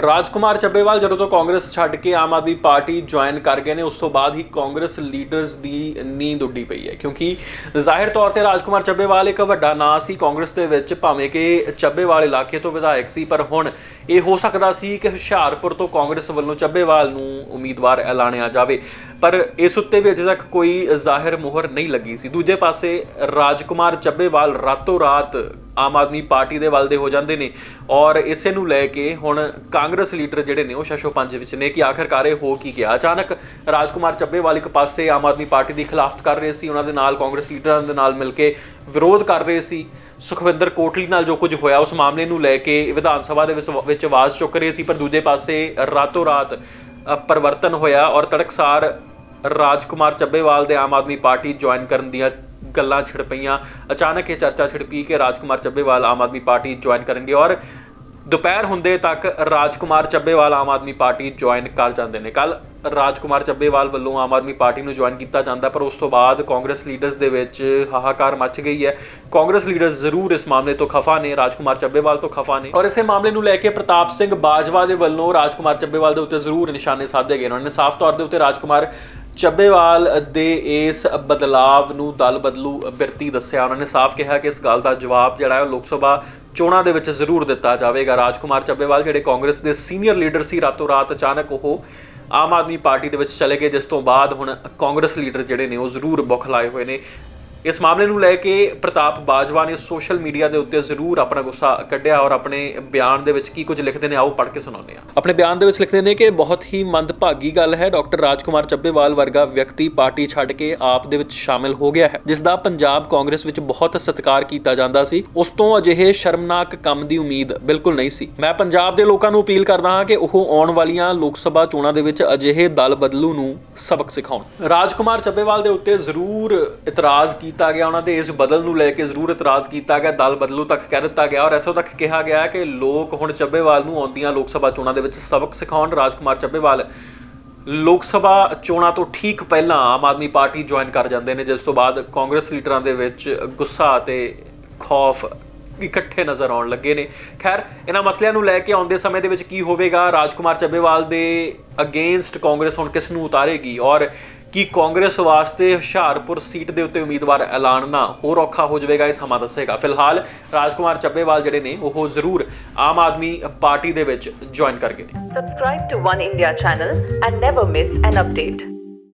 ਰਾਜਕੁਮਾਰ ਚੱਬੇਵਾਲ ਜਦੋਂ ਤੋਂ ਕਾਂਗਰਸ ਛੱਡ ਕੇ ਆਮ ਆਦਮੀ ਪਾਰਟੀ ਜੁਆਇਨ ਕਰ ਗਏ ਨੇ, ਉਸ ਤੋਂ ਬਾਅਦ ਹੀ ਕਾਂਗਰਸ ਲੀਡਰਸ ਦੀ ਨੀਂਦ ਉੱਡੀ ਪਈ ਹੈ। ਕਿਉਂਕਿ ਜ਼ਾਹਿਰ ਤੌਰ ਤੇ ਰਾਜਕੁਮਾਰ ਚੱਬੇਵਾਲ ਇੱਕ ਵੱਡਾ ਨਾਂ ਸੀ ਕਾਂਗਰਸ ਦੇ ਵਿੱਚ, ਭਾਵੇਂ ਕਿ ਚੱਬੇਵਾਲ ਇਲਾਕੇ ਤੋਂ ਵਿਧਾਇਕ ਸੀ, ਪਰ ਹੁਣ ਇਹ ਹੋ ਸਕਦਾ ਸੀ ਕਿ ਹੁਸ਼ਿਆਰਪੁਰ ਤੋਂ ਕਾਂਗਰਸ ਵੱਲੋਂ ਚੱਬੇਵਾਲ ਨੂੰ ਉਮੀਦਵਾਰ ਐਲਾਨਿਆ ਜਾਵੇ। ਪਰ ਇਸ ਉੱਤੇ ਵੀ ਅਜੇ ਤੱਕ ਕੋਈ ਜ਼ਾਹਿਰ ਮੋਹਰ ਨਹੀਂ ਲੱਗੀ ਸੀ। ਦੂਜੇ ਪਾਸੇ ਰਾਜਕੁਮਾਰ ਚੱਬੇਵਾਲ ਰਾਤੋਂ ਰਾਤ ਆਮ ਆਦਮੀ ਪਾਰਟੀ ਦੇ ਵੱਲ ਦੇ ਹੋ ਜਾਂਦੇ ਨੇ। ਔਰ ਇਸੇ ਨੂੰ ਲੈ ਕੇ ਹੁਣ ਕਾਂਗਰਸ ਲੀਡਰ ਜਿਹੜੇ ਨੇ, ਉਹ ਸ਼ਸ਼ੋ ਪੰਜ ਵਿੱਚ ਨੇ ਕਿ ਆਖਰਕਾਰ ਇਹ ਹੋ ਕੀ ਗਿਆ? ਅਚਾਨਕ ਰਾਜਕੁਮਾਰ ਚੱਬੇਵਾਲ ਇੱਕ ਪਾਸੇ ਆਮ ਆਦਮੀ ਪਾਰਟੀ ਦੀ ਖਿਲਾਫਤ ਕਰ ਰਹੇ ਸੀ, ਉਹਨਾਂ ਦੇ ਨਾਲ ਕਾਂਗਰਸ ਲੀਡਰਾਂ ਦੇ ਨਾਲ ਮਿਲ ਕੇ ਵਿਰੋਧ ਕਰ ਰਹੇ ਸੀ। ਸੁਖਵਿੰਦਰ ਕੋਟਲੀ ਨਾਲ ਜੋ ਕੁਝ ਹੋਇਆ, ਉਸ ਮਾਮਲੇ ਨੂੰ ਲੈ ਕੇ ਵਿਧਾਨ ਸਭਾ ਦੇ ਵਿੱਚ ਵਿੱਚ ਆਵਾਜ਼ ਚੁੱਕ ਰਹੇ ਸੀ, ਪਰ ਦੂਜੇ ਪਾਸੇ ਰਾਤੋਂ ਰਾਤ ਪਰਿਵਰਤਨ ਹੋਇਆ ਔਰ ਤੜਕਸਾਰ ਰਾਜਕੁਮਾਰ ਚੱਬੇਵਾਲ ਦੇ ਆਮ ਆਦਮੀ ਪਾਰਟੀ ਜੁਆਇਨ ਕਰਨ ਦੀਆਂ ਗੱਲਾਂ ਛਿੜ ਪਈਆਂ। ਅਚਾਨਕ ਇਹ ਚਰਚਾ ਛਿੜ ਪਈ ਕਿ ਰਾਜਕੁਮਾਰ ਚੱਬੇਵਾਲ ਆਮ ਆਦਮੀ ਪਾਰਟੀ ਜੁਆਇਨ ਕਰਨਗੇ ਔਰ ਦੁਪਹਿਰ ਹੁੰਦੇ ਤੱਕ ਰਾਜਕੁਮਾਰ ਚੱਬੇਵਾਲ ਆਮ ਆਦਮੀ ਪਾਰਟੀ ਜੁਆਇਨ ਕਰ ਜਾਂਦੇ ਨੇ। ਕੱਲ ਰਾਜਕੁਮਾਰ ਚੱਬੇਵਾਲ ਵੱਲੋਂ ਆਮ ਆਦਮੀ ਪਾਰਟੀ ਨੂੰ ਜੁਆਇਨ ਕੀਤਾ ਜਾਂਦਾ, ਪਰ ਉਸ ਤੋਂ ਬਾਅਦ ਕਾਂਗਰਸ ਲੀਡਰਸ ਦੇ ਵਿੱਚ ਹਾਹਾਕਾਰ ਮਚ ਗਈ ਹੈ। ਕਾਂਗਰਸ ਲੀਡਰਸ ਜ਼ਰੂਰ ਇਸ ਮਾਮਲੇ ਤੋਂ ਖਫਾ ਨੇ, ਰਾਜਕੁਮਾਰ ਚੱਬੇਵਾਲ ਤੋਂ ਖਫਾ ਨੇ। ਔਰ ਇਸੇ ਮਾਮਲੇ ਨੂੰ ਲੈ ਕੇ ਪ੍ਰਤਾਪ ਸਿੰਘ ਬਾਜਵਾ ਦੇ ਵੱਲੋਂ ਰਾਜਕੁਮਾਰ ਚੱਬੇਵਾਲ ਦੇ ਉੱਤੇ ਜ਼ਰੂਰ ਨਿਸ਼ਾਨੇ ਸਾਧੇ ਗਏ ਨੇ। ਉਹਨਾਂ ਨੇ ਸਾਫ਼ ਤੌਰ ਦੇ ਉੱਤੇ ਰਾਜਕੁਮਾਰ ਚੱਬੇਵਾਲ ਦੇ ਇਸ ਬਦਲਾਵ ਨੂੰ ਦਲ ਬਦਲੂ ਬਿਰਤੀ ਦੱਸਿਆ। ਉਹਨਾਂ ਨੇ ਸਾਫ਼ ਕਿਹਾ ਕਿ ਇਸ ਗੱਲ ਦਾ ਜਵਾਬ ਜਿਹੜਾ ਹੈ ਉਹ ਲੋਕ ਸਭਾ ਚੋਣਾਂ ਦੇ ਵਿੱਚ ਜ਼ਰੂਰ ਦਿੱਤਾ ਜਾਵੇਗਾ। ਰਾਜਕੁਮਾਰ ਚੱਬੇਵਾਲ ਜਿਹੜੇ ਕਾਂਗਰਸ ਦੇ ਸੀਨੀਅਰ ਲੀਡਰ ਸੀ ਰਾਤੋਂ ਰਾਤ ਅਚਾਨਕ ਉਹ ਆਮ ਆਦਮੀ ਪਾਰਟੀ ਦੇ ਵਿੱਚ ਚਲੇ ਗਏ, ਜਿਸ ਤੋਂ ਬਾਅਦ ਹੁਣ ਕਾਂਗਰਸ ਲੀਡਰ ਜਿਹੜੇ ਨੇ ਉਹ ਜ਼ਰੂਰ ਬੁਖਲਾਏ ਹੋਏ ਨੇ। ਇਸ ਮਾਮਲੇ ਨੂੰ ਲੈ ਕੇ ਪ੍ਰਤਾਪ ਬਾਜਵਾ ਨੇ ਸੋਸ਼ਲ ਮੀਡੀਆ ਦੇ ਉੱਤੇ ਜ਼ਰੂਰ ਆਪਣਾ ਗੁੱਸਾ ਕੱਢਿਆ ਔਰ ਆਪਣੇ ਬਿਆਨ ਦੇ ਵਿੱਚ ਕੀ ਕੁਝ ਲਿਖਦੇ ਨੇ, ਆਓ ਪੜ੍ਹ ਕੇ ਸੁਣਾਉਂਦੇ ਹਾਂ। ਆਪਣੇ ਬਿਆਨ ਦੇ ਵਿੱਚ ਲਿਖਦੇ ਨੇ ਕਿ ਬਹੁਤ ਹੀ ਮੰਦਭਾਗੀ ਗੱਲ ਹੈ, ਡਾਕਟਰ ਰਾਜਕੁਮਾਰ ਚੱਬੇਵਾਲ ਵਰਗਾ ਵਿਅਕਤੀ ਪਾਰਟੀ ਛੱਡ ਕੇ ਆਪ ਦੇ ਵਿੱਚ ਸ਼ਾਮਿਲ ਹੋ ਗਿਆ ਹੈ, ਜਿਸ ਦਾ ਪੰਜਾਬ ਕਾਂਗਰਸ ਵਿੱਚ ਬਹੁਤ ਸਤਿਕਾਰ ਕੀਤਾ ਜਾਂਦਾ ਸੀ। ਉਸ ਤੋਂ ਅਜਿਹੇ ਸ਼ਰਮਨਾਕ ਕੰਮ ਦੀ ਉਮੀਦ ਬਿਲਕੁਲ ਨਹੀਂ ਸੀ। ਮੈਂ ਪੰਜਾਬ ਦੇ ਲੋਕਾਂ ਨੂੰ ਅਪੀਲ ਕਰਦਾ ਹਾਂ ਕਿ ਉਹ ਆਉਣ ਵਾਲੀਆਂ ਲੋਕ ਸਭਾ ਚੋਣਾਂ ਦੇ ਵਿੱਚ ਅਜਿਹੇ ਦਲ ਬਦਲੂ ਨੂੰ ਸਬਕ ਸਿਖਾਉਣ। ਰਾਜਕੁਮਾਰ ਚੱਬੇਵਾਲ ਦੇ ਉੱਤੇ ਜ਼ਰੂਰ ਇਤਰਾਜ਼ ਕੀ ਕੀਤਾ ਗਿਆ, ਉਹਨਾਂ ਦੇ ਇਸ ਬਦਲ ਨੂੰ ਲੈ ਕੇ ਜ਼ਰੂਰ ਇਤਰਾਜ਼ ਕੀਤਾ ਗਿਆ, ਦਲ ਬਦਲੂ ਤੱਕ ਕਹਿ ਦਿੱਤਾ ਗਿਆ ਔਰ ਇੱਥੋਂ ਤੱਕ ਕਿਹਾ ਗਿਆ ਕਿ ਲੋਕ ਹੁਣ ਚੱਬੇਵਾਲ ਨੂੰ ਆਉਂਦੀਆਂ ਲੋਕ ਸਭਾ ਚੋਣਾਂ ਦੇ ਵਿੱਚ ਸਬਕ ਸਿਖਾਉਣ। ਰਾਜਕੁਮਾਰ ਚੱਬੇਵਾਲ ਲੋਕ ਸਭਾ ਚੋਣਾਂ ਤੋਂ ਠੀਕ ਪਹਿਲਾਂ ਆਮ ਆਦਮੀ ਪਾਰਟੀ ਜੁਆਇਨ ਕਰ ਜਾਂਦੇ ਨੇ, ਜਿਸ ਤੋਂ ਬਾਅਦ ਕਾਂਗਰਸ ਲੀਡਰਾਂ ਦੇ ਵਿੱਚ ਗੁੱਸਾ ਅਤੇ ਖੌਫ ਇਕੱਠੇ ਨਜ਼ਰ ਆਉਣ ਲੱਗੇ ਨੇ। ਖੈਰ, ਇਹਨਾਂ ਮਸਲਿਆਂ ਨੂੰ ਲੈ ਕੇ ਆਉਂਦੇ ਸਮੇਂ ਦੇ ਵਿੱਚ ਕੀ ਹੋਵੇਗਾ? ਰਾਜਕੁਮਾਰ ਚੱਬੇਵਾਲ ਦੇ ਅਗੇਂਸਟ ਕਾਂਗਰਸ ਹੁਣ ਕਿਸ ਨੂੰ ਉਤਾਰੇਗੀ? ਔਰ ਕੀ ਕਾਂਗਰਸ ਵਾਸਤੇ ਹੁਸ਼ਿਆਰਪੁਰ ਸੀਟ ਦੇ ਉੱਤੇ ਉਮੀਦਵਾਰ ਐਲਾਨਣਾ ਹੋਰ ਔਖਾ ਹੋ ਜਾਵੇਗਾ, ਇਹ ਸਮਾਂ ਦੱਸੇਗਾ ਫਿਲਹਾਲ ਰਾਜਕੁਮਾਰ ਚੱਬੇਵਾਲ ਜਿਹੜੇ ਨੇ, ਉਹ ਜ਼ਰੂਰ ਆਮ ਆਦਮੀ ਪਾਰਟੀ ਦੇ ਵਿੱਚ ਜੁਆਇਨ ਕਰ ਗਏ ਨੇ Subscribe to One India channel and never miss an update.